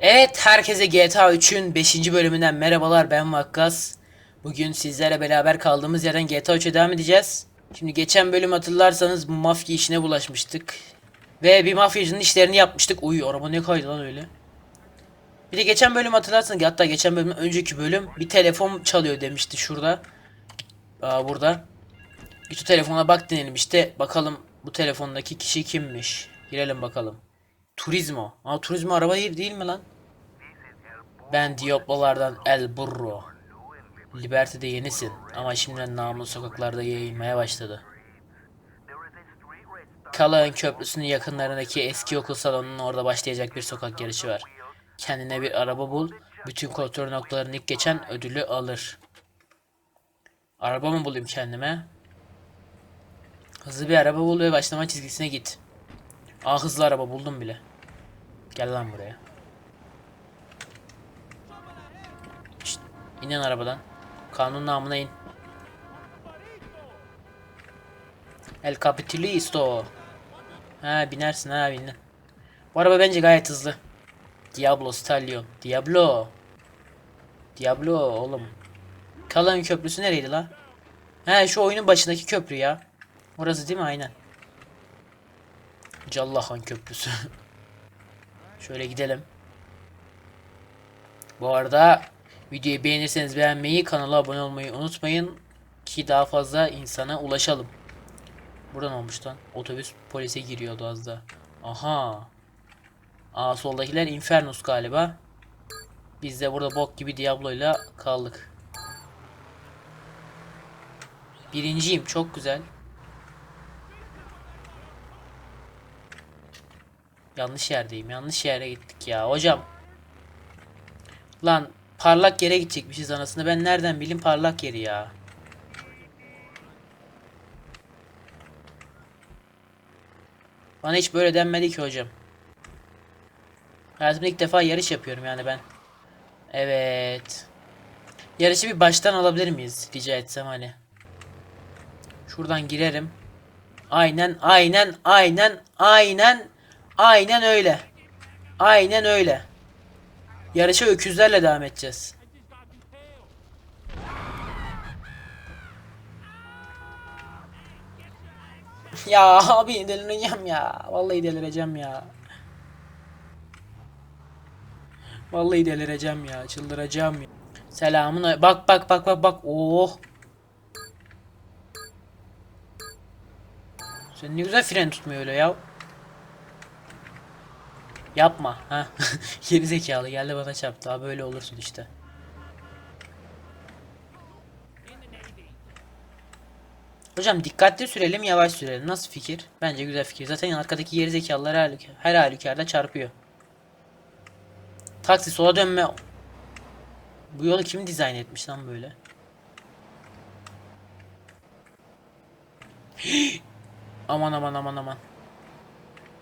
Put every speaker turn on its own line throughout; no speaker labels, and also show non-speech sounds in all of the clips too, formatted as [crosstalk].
Evet, herkese GTA 3'ün 5. bölümünden merhabalar. Ben Vakkas. Bugün sizlerle beraber kaldığımız yerden GTA 3'e devam edeceğiz. Şimdi geçen bölüm hatırlarsanız mafya işine bulaşmıştık. Ve bir mafyacının işlerini yapmıştık. Uy araba ne kaydı lan öyle. Bir de geçen bölüm hatırlarsanız hatta geçen bölümün önceki bölüm bir telefon çalıyor demişti şurada. Aa, burada. Git o telefona bak denelim işte. Bakalım bu telefondaki kişi kimmiş. Girelim bakalım. Turizmo. Aa Turizmo araba değil, değil mi lan? Ben Diablo'lardan El Burro. Liberty'de yenisin ama şimdiden namlu sokaklarda yayılmaya başladı. Callahan Köprüsü'nün yakınlarındaki eski okul salonunun orada başlayacak bir sokak yarışı var. Kendine bir araba bul, bütün kontrol noktalarını ilk geçen ödülü alır. Araba mı bulayım kendime? Hızlı bir araba bul ve başlama çizgisine git. Aa hızlı araba buldum bile. Gel lan buraya. Şşt, inin arabadan. Kanun namına in. El Capitolisto. Ha binersin ha bindin. Bu araba bence gayet hızlı. Diablo Stallion. Diablo. Diablo oğlum. Kalan köprüsü nereydi la? He şu oyunun başındaki köprü ya. Orası değil mi? Aynen. Callahan Köprüsü. [laughs] Şöyle gidelim. Bu arada videoyu beğenirseniz beğenmeyi, kanala abone olmayı unutmayın ki daha fazla insana ulaşalım. Buradan olmuş lan. Otobüs polise giriyordu az da. Aha. Aa soldakiler Infernus galiba. Biz de burada bok gibi Diablo'yla kaldık. Birinciyim çok güzel. Yanlış yerdeyim. Yanlış yere gittik ya. Hocam. Lan parlak yere gidecekmişiz anasını. Ben nereden bileyim parlak yeri ya. Bana hiç böyle denmedi ki hocam. Hayatımda ilk defa yarış yapıyorum yani ben. Evet. Yarışı bir baştan alabilir miyiz? Rica etsem hani. Şuradan girerim. Aynen aynen aynen aynen aynen öyle. Aynen öyle. Yarışa öküzlerle devam edeceğiz. [laughs] ya abi delireceğim ya. Vallahi delireceğim ya. Vallahi delireceğim ya. Çıldıracağım ya. Selamun ale- Bak bak bak bak bak. Oh. Sen ne güzel fren tutmuyor öyle ya. Yapma. Ha. [laughs] Geri zekalı geldi bana çarptı. Abi böyle olursun işte. Hocam dikkatli sürelim yavaş sürelim. Nasıl fikir? Bence güzel fikir. Zaten arkadaki geri zekalılar her, her halükarda çarpıyor. Taksi sola dönme. Bu yolu kim dizayn etmiş lan böyle? [gasps] aman aman aman aman.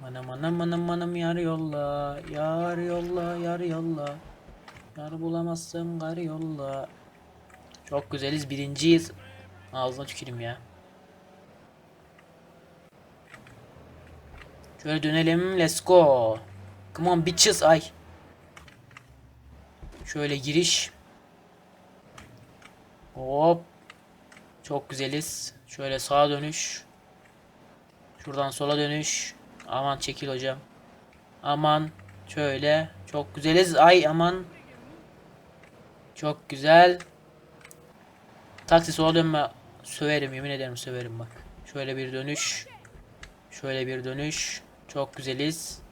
Manam manam manam manam yar yolla. Yar yolla yar yolla. Yar bulamazsın gar yolla. Çok güzeliz birinciyiz. Ağzına tüküreyim ya. Şöyle dönelim. Let's go. Come on bitches. Ay. Şöyle giriş. Hop. Çok güzeliz. Şöyle sağa dönüş. Şuradan sola dönüş. Aman çekil hocam. Aman. Şöyle. Çok güzeliz. Ay aman. Çok güzel. Taksi sola dönme. Söverim yemin ederim söverim bak. Şöyle bir dönüş. Şöyle bir dönüş. Çok güzeliz.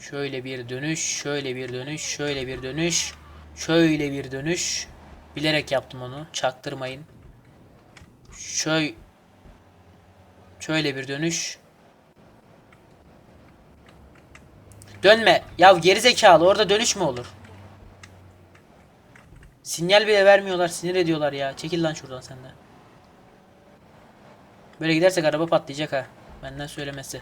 Şöyle bir dönüş, şöyle bir dönüş, şöyle bir dönüş, şöyle bir dönüş. Bilerek yaptım onu. Çaktırmayın. Şöyle şöyle bir dönüş. Dönme. Ya geri zekalı orada dönüş mü olur? Sinyal bile vermiyorlar, sinir ediyorlar ya. Çekil lan şuradan sen de. Böyle gidersek araba patlayacak ha. Benden söylemesi.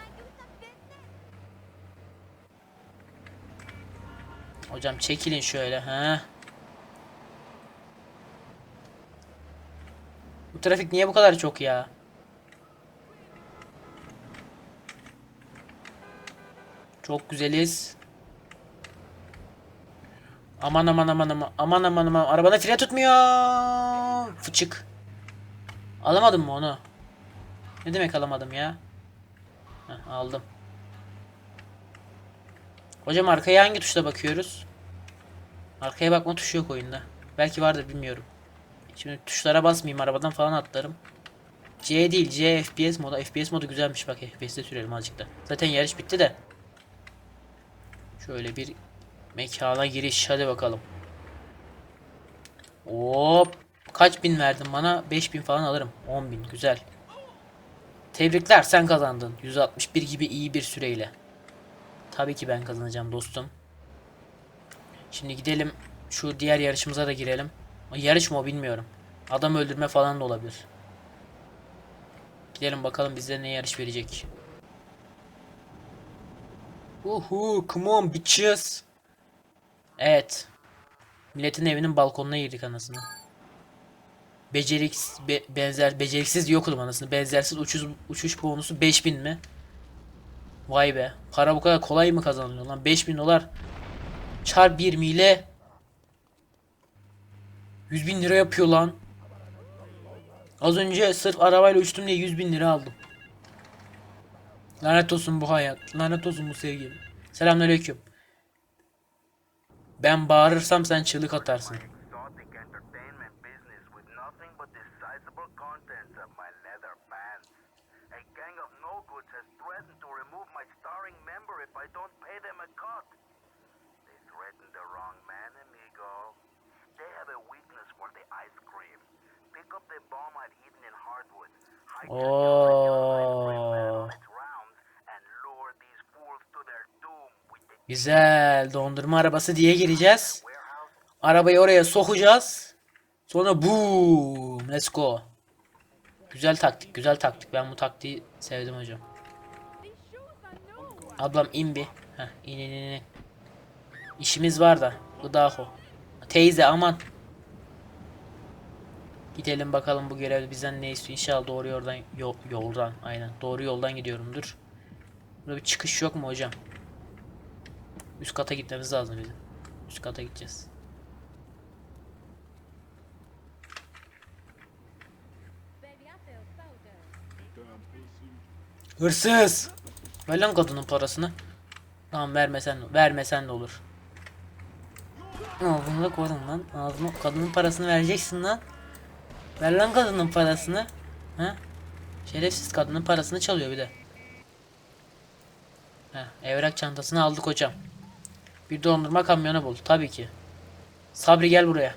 Hocam çekilin şöyle ha. Bu trafik niye bu kadar çok ya? Çok güzeliz. Aman aman aman aman aman aman aman arabada fire tutmuyor. Fıçık. Alamadım mı onu? Ne demek alamadım ya? Heh, aldım. Hocam arkaya hangi tuşla bakıyoruz? Arkaya bakma tuşu yok oyunda. Belki vardır bilmiyorum. Şimdi tuşlara basmayayım arabadan falan atlarım. C değil C FPS modu. FPS modu güzelmiş bak FPS'de sürelim azıcık da. Zaten yarış bitti de. Şöyle bir mekana giriş hadi bakalım. Hop. Kaç bin verdin bana? 5000 falan alırım. 10 bin güzel. Tebrikler sen kazandın. 161 gibi iyi bir süreyle. Tabii ki ben kazanacağım dostum. Şimdi gidelim şu diğer yarışımıza da girelim. Yarış mı o bilmiyorum. Adam öldürme falan da olabilir. Gidelim bakalım bize ne yarış verecek. Uhu, come on bitches. Evet. Milletin evinin balkonuna girdik anasını. Beceriksiz, be- benzer, beceriksiz yok oğlum anasını. Benzersiz uçuş, uçuş bonusu 5000 mi? Vay be. Para bu kadar kolay mı kazanılıyor lan? 5000 dolar. Çar 1 ile 100 bin lira yapıyor lan. Az önce sırf arabayla uçtum diye 100 bin lira aldım. Lanet olsun bu hayat. Lanet olsun bu sevgi. Selamünaleyküm. Ben bağırırsam sen çığlık atarsın.
exotic
Güzel. Dondurma arabası diye gireceğiz. Arabayı oraya sokacağız. Sonra boom. Let's go. Güzel taktik. Güzel taktik. Ben bu taktiği sevdim hocam. Ablam in bir. Heh, in in. in. İşimiz var da. Gıdaho. Teyze aman. Gidelim bakalım bu görev bizden ne istiyor. İnşallah doğru yoldan yol, yoldan aynen. Doğru yoldan gidiyorumdur. Burada bir çıkış yok mu hocam? Üst kata gitmemiz lazım bizim. Üst kata gideceğiz. Hırsız! Ver lan kadının parasını. Tamam vermesen vermesen de olur. Ağzına koydum lan. Ağzına kadının parasını vereceksin lan. Ver lan kadının parasını. Ha? Şerefsiz kadının parasını çalıyor bir de. Heh, evrak çantasını aldık hocam. Bir dondurma kamyonu bul. Tabii ki. Sabri gel buraya.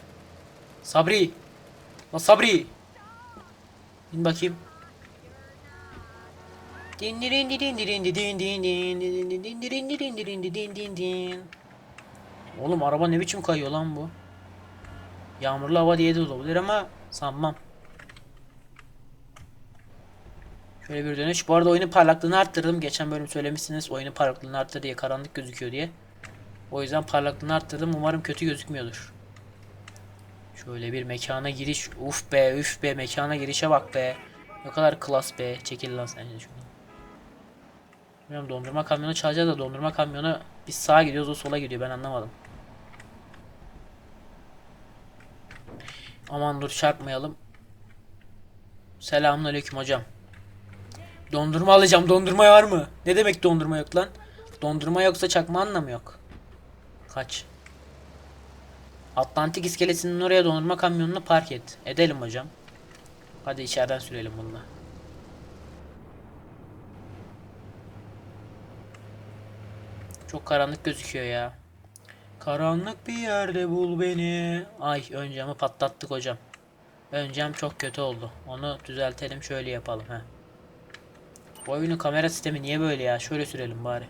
Sabri. La Sabri. İn bakayım. Din din din din din din din din din din din din din din din din. Oğlum araba ne biçim kayıyor lan bu? Yağmurlu hava diye de olabilir ama sanmam. Şöyle bir dönüş. Bu arada oyunun parlaklığını arttırdım. Geçen bölüm söylemişsiniz oyunun parlaklığını arttır diye karanlık gözüküyor diye. O yüzden parlaklığını arttırdım. Umarım kötü gözükmüyordur. Şöyle bir mekana giriş. Uf be üf be mekana girişe bak be. Ne kadar klas be. Çekil lan sen de şuradan. Bilmiyorum dondurma kamyonu çalacağız da dondurma kamyonu biz sağa gidiyoruz o sola gidiyor ben anlamadım. Aman dur çarpmayalım. Selamünaleyküm hocam. Dondurma alacağım. Dondurma var mı? Ne demek dondurma yok lan? Dondurma yoksa çakma anlamı yok. Kaç. Atlantik iskelesinin oraya dondurma kamyonunu park et. Edelim hocam. Hadi içeriden sürelim bununla. Çok karanlık gözüküyor ya. Karanlık bir yerde bul beni. Ay ön camı patlattık hocam. Ön cam çok kötü oldu. Onu düzeltelim şöyle yapalım ha. Bu oyunun kamera sistemi niye böyle ya? Şöyle sürelim bari.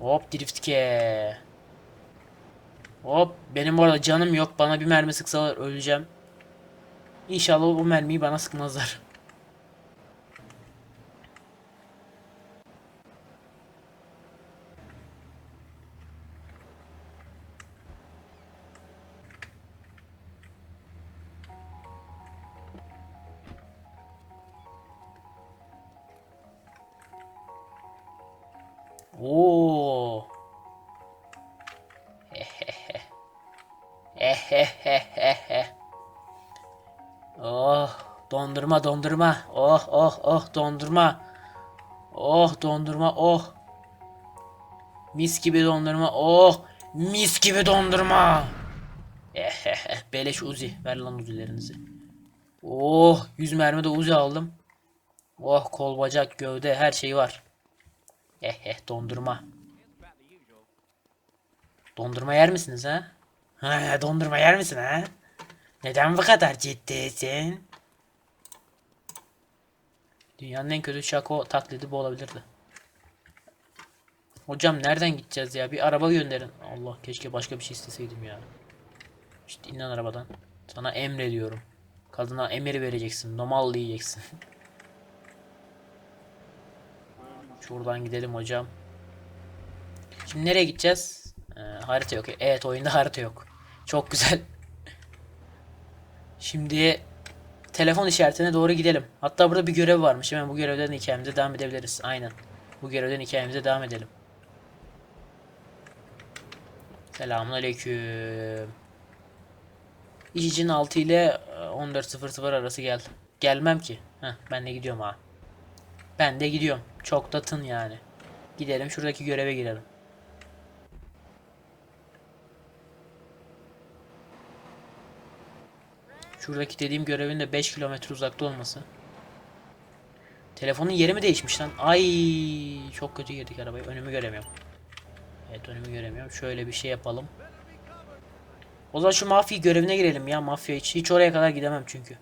Hop driftke. Hop benim orada canım yok. Bana bir mermi sıksalar öleceğim. İnşallah o mermiyi bana sıkmazlar. [laughs] Oo dondurma dondurma. Oh oh oh dondurma. Oh dondurma oh. Mis gibi dondurma. Oh, mis gibi dondurma. Ehehe, [laughs] beleş Uzi. Ver lan Uzi'lerinizi. Oh, 100 mermi de Uzi aldım. Oh, kol bacak gövde her şey var. Eh eh dondurma. Dondurma yer misiniz ha? Ha dondurma yer misin ha? Neden bu kadar ciddisin? Dünyanın en kötü şako taklidi bu olabilirdi. Hocam nereden gideceğiz ya? Bir araba gönderin. Allah keşke başka bir şey isteseydim ya. İşte in lan arabadan. Sana emrediyorum. Kadına emir vereceksin. Normal diyeceksin. [laughs] Şuradan gidelim hocam. Şimdi nereye gideceğiz? Ee, harita yok. Evet oyunda harita yok. Çok güzel. [laughs] Şimdi telefon işaretine doğru gidelim. Hatta burada bir görev varmış. Hemen bu görevden hikayemize devam edebiliriz. Aynen. Bu görevden hikayemize devam edelim. Selamun aleyküm. İşicinin 6 ile e, 14.00 arası gel. Gelmem ki. Heh, ben de gidiyorum ha. Ben de gidiyorum. Çok da tın yani. Gidelim şuradaki göreve girelim. Şuradaki dediğim görevin de 5 kilometre uzakta olması. Telefonun yeri mi değişmiş lan? Ay çok kötü girdik arabaya. Önümü göremiyorum. Evet önümü göremiyorum. Şöyle bir şey yapalım. O zaman şu mafya görevine girelim ya. Mafya hiç, hiç oraya kadar gidemem çünkü.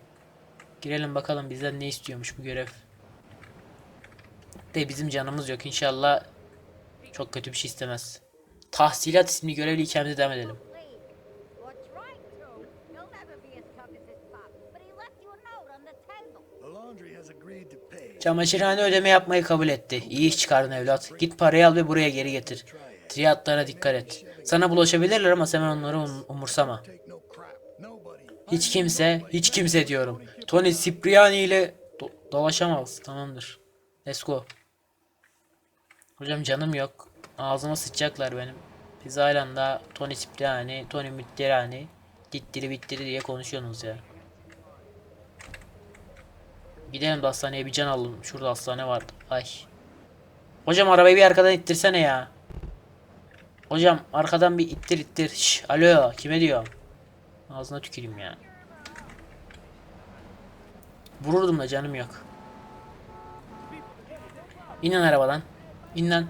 Girelim bakalım bizden ne istiyormuş bu görev. De bizim canımız yok. İnşallah çok kötü bir şey istemez. Tahsilat isimli görevli hikayemize devam edelim. Çamaşırhane ödeme yapmayı kabul etti. İyi iş çıkardın evlat. Git parayı al ve buraya geri getir. Triyatlara dikkat et. Sana bulaşabilirler ama sen onları um- umursama. Hiç kimse, hiç kimse diyorum. Tony Cipriani ile do- dolaşamaz. Tamamdır. Let's go. Hocam canım yok. Ağzıma sıçacaklar benim. Biz halen daha Tony Cipriani, Tony Mitterani, dittiri bittiri diye konuşuyorsunuz ya. Gidelim de hastaneye bir can alalım. Şurada hastane vardı. Ay. Hocam arabayı bir arkadan ittirsene ya. Hocam arkadan bir ittir ittir. Şş, alo kime diyor? Ağzına tüküreyim ya. Vururdum da canım yok. İn lan arabadan. İn lan.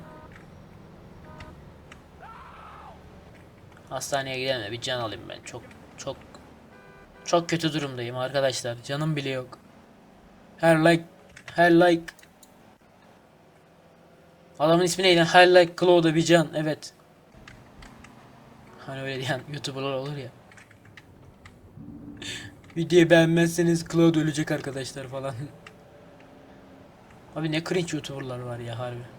Hastaneye gidelim de bir can alayım ben. Çok çok çok kötü durumdayım arkadaşlar. Canım bile yok. Her like her like Adamın ismi neydi? Her like Claude'a bir can. Evet. Hani öyle diyen YouTuber'lar olur ya. [laughs] Videoyu beğenmezseniz Claude ölecek arkadaşlar falan. [laughs] Abi ne cringe YouTuber'lar var ya harbi.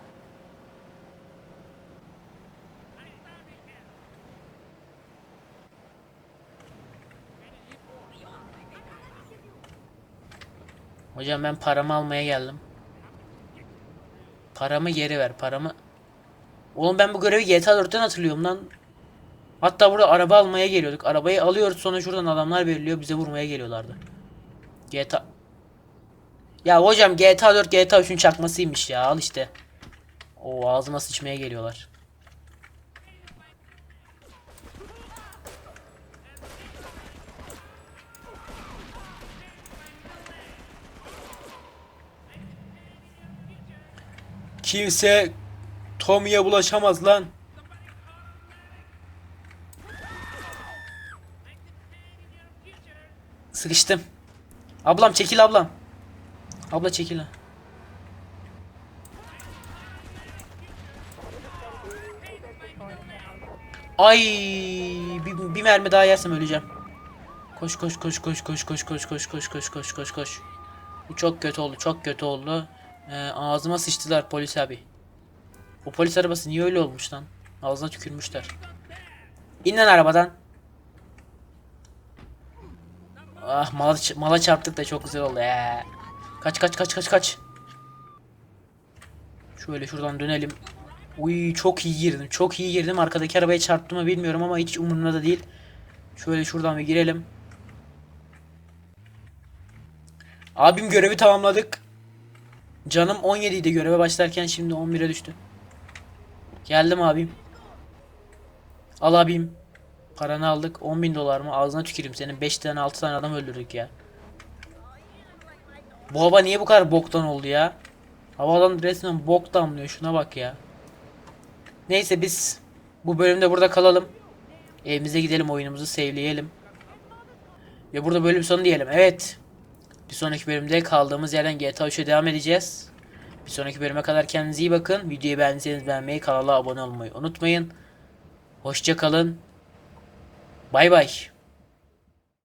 Hocam ben paramı almaya geldim. Paramı geri ver paramı. Oğlum ben bu görevi GTA 4'ten hatırlıyorum lan. Hatta burada araba almaya geliyorduk. Arabayı alıyoruz sonra şuradan adamlar belirliyor bize vurmaya geliyorlardı. GTA Ya hocam GTA 4 GTA 3'ün çakmasıymış ya al işte. O ağzıma sıçmaya geliyorlar. Kimse Tommy'ye bulaşamaz lan. Sıkıştım. Ablam çekil ablam. Abla çekil. Ay bir, bir mermi daha yersem öleceğim. Koş koş koş koş koş koş koş koş koş koş koş koş koş. Bu çok kötü oldu çok kötü oldu. Ee, ağzıma sıçtılar polis abi. O polis arabası niye öyle olmuş lan? Ağzına tükürmüşler. İn lan arabadan. Ah mala, mala çarptık da çok güzel oldu. Ee. Kaç kaç kaç kaç kaç. Şöyle şuradan dönelim. Uy çok iyi girdim. Çok iyi girdim. Arkadaki arabaya çarptım mı bilmiyorum ama hiç umurumda da değil. Şöyle şuradan bir girelim. Abim görevi tamamladık. Canım 17 idi göreve başlarken şimdi 11'e düştü. Geldim abim. Al abim. Paranı aldık. 10 bin dolar mı? Ağzına tüküreyim senin. 5 tane 6 tane adam öldürdük ya. Bu hava niye bu kadar boktan oldu ya? Havadan resmen bok damlıyor. Şuna bak ya. Neyse biz bu bölümde burada kalalım. Evimize gidelim oyunumuzu sevleyelim. Ve burada bölüm sonu diyelim. Evet. Bir sonraki bölümde kaldığımız yerden GTA 3'e devam edeceğiz. Bir sonraki bölüme kadar kendinize iyi bakın. Videoyu beğendiyseniz beğenmeyi, kanala abone olmayı unutmayın. Hoşça kalın. Bay bay.